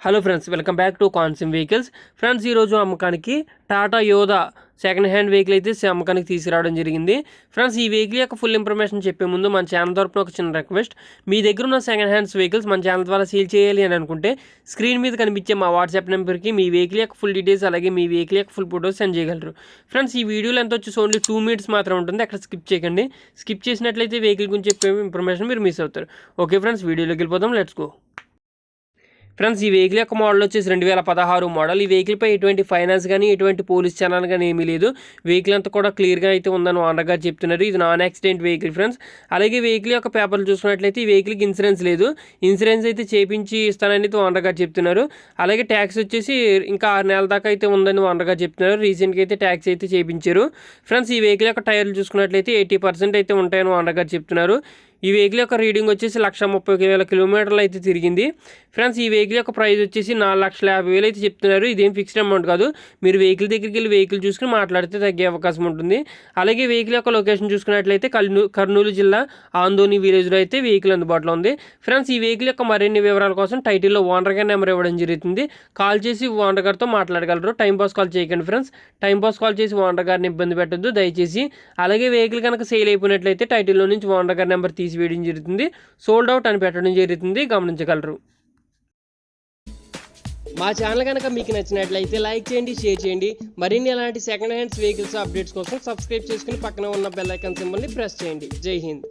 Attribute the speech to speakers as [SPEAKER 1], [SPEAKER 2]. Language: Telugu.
[SPEAKER 1] Hello friends welcome back to కాన్సిమ్ vehicles friends ఈరోజు అమ్మకానికి టాటా యోధా సెకండ్ హ్యాండ్ వెహికల్ అయితే అమ్మకానికి తీసుకురావడం జరిగింది. ఫ్రెండ్స్ ఈ వెహికల్ యొక్క ఫుల్ ఇన్ఫర్మేషన్ చెప్పే ముందు మన ఛానల్ తరపున ఒక చిన్న రిక్వెస్ట్ మీ దగ్గర ఉన్న సెకండ్ హ్యాండ్స్ వెహికల్స్ మన ఛానల్ ద్వారా సేల్ చేయాలి అని అనుకుంటే స్క్రీన్ మీద కనిపించే మా వాట్సాప్ నెంబర్కి మీ వెహికల్ యొక్క ఫుల్ డీటెయిల్స్ అలాగే మీ వెహికల్ యొక్క ఫుల్ ఫోటోస్ సెండ్ చేయగలరు. ఫ్రెండ్స్ ఈ వీడియోలో ఎంత వచ్చేసి ఓన్లీ టూ మినిట్స్ మాత్రం ఉంటుంది. అక్కడ స్కిప్ చేయకండి. స్కిప్ చేసినట్లయితే వెహికల్ గురించి చెప్పే ఇన్ఫర్మేషన్ మీరు మిస్ అవుతారు. ఓకే ఫ్రెండ్స్ వీడియోలోకి వెళ్ళిపోదాం. లెట్స్ గో ఫ్రెండ్స్ ఈ వెహికల్ యొక్క మోడల్ వచ్చేసి రెండు వేల పదహారు మోడల్ ఈ వెహికల్పై ఎటువంటి ఫైనాన్స్ కానీ ఎటువంటి పోలీస్ ఛానల్ కానీ ఏమీ లేదు. వెహికల్ అంతా కూడా క్లియర్గా అయితే ఉందని ఓనర్ గారు చెప్తున్నారు. ఇది నాన్ యాక్సిడెంట్ వెహికల్ ఫ్రెండ్స్ అలాగే వెహికల్ యొక్క పేపర్లు చూసుకున్నట్లయితే ఈ వెహికల్కి ఇన్సూరెన్స్ లేదు. ఇన్సూరెన్స్ అయితే చేపించి ఇస్తానని ఓనర్ గారు చెప్తున్నారు. అలాగే ట్యాక్స్ వచ్చేసి ఇంకా ఆరు నెలల దాకా అయితే ఉందని ఓనర్ గారు చెప్తున్నారు. రీసెంట్గా అయితే ట్యాక్స్ అయితే చేయించారు ఫ్రెండ్స్ ఈ వెహికల్ యొక్క టైర్లు చూసుకున్నట్లయితే ఎయిటీ పర్సెంట్ అయితే ఉంటాయని ఓనర్ గారు చెప్తున్నారు. ఈ వెహికల్ యొక్క రీడింగ్ వచ్చేసి లక్ష ముప్పై వేల కిలోమీటర్లు అయితే తిరిగింది. ఫ్రెండ్స్ ఈ వెహికల్ యొక్క ప్రైస్ వచ్చేసి నాలుగు లక్షల యాభై వేలు అయితే చెప్తున్నారు. ఇదేం ఫిక్స్డ్ అమౌంట్ కాదు. మీరు వెహికల్ దగ్గరికి వెళ్ళి వెహికల్ చూసుకుని మాట్లాడితే తగ్గే అవకాశం ఉంటుంది. అలాగే వెహికల్ యొక్క లొకేషన్ చూసుకున్నట్లయితే కర్నూ కర్నూలు జిల్లా ఆందోని విలేజ్లో అయితే వెహికల్ అందుబాటులో ఉంది. ఫ్రెండ్స్ ఈ వెహికల్ యొక్క మరిన్ని వివరాల కోసం టైటిల్లో ఓనర్ గారి నెంబర్ ఇవ్వడం జరుగుతుంది. కాల్ చేసి ఓనర్ గారితో మాట్లాడగలరు. టైం పాస్ కాల్ చేయకండి ఫ్రెండ్స్. టైం పాస్ కాల్ చేసి ఓనర్ గారిని ఇబ్బంది పెట్టద్దు. దయచేసి అలాగే వెహికల్ కనుక సేల్ అయిపోయినట్లయితే టైటిల్లో నుంచి ఓనర్ గారి నెంబర్ తీసివేయడం జరుగుతుంది. సోల్డ్ అవుట్ అని పెట్టడం జరుగుతుంది. గమనించగలరు. మా ఛానల్ కనుక మీకు నచ్చినట్లయితే లైక్ చేయండి షేర్ చేయండి. మరిన్ని ఎలాంటి సెకండ్ హ్యాండ్స్ వెహికల్స్ అప్డేట్స్ కోసం సబ్స్క్రైబ్ చేసుకుని పక్కన ఉన్న బెల్ ఐకాన్ సింబల్ని ప్రెస్ చేయండి. జై హింద్.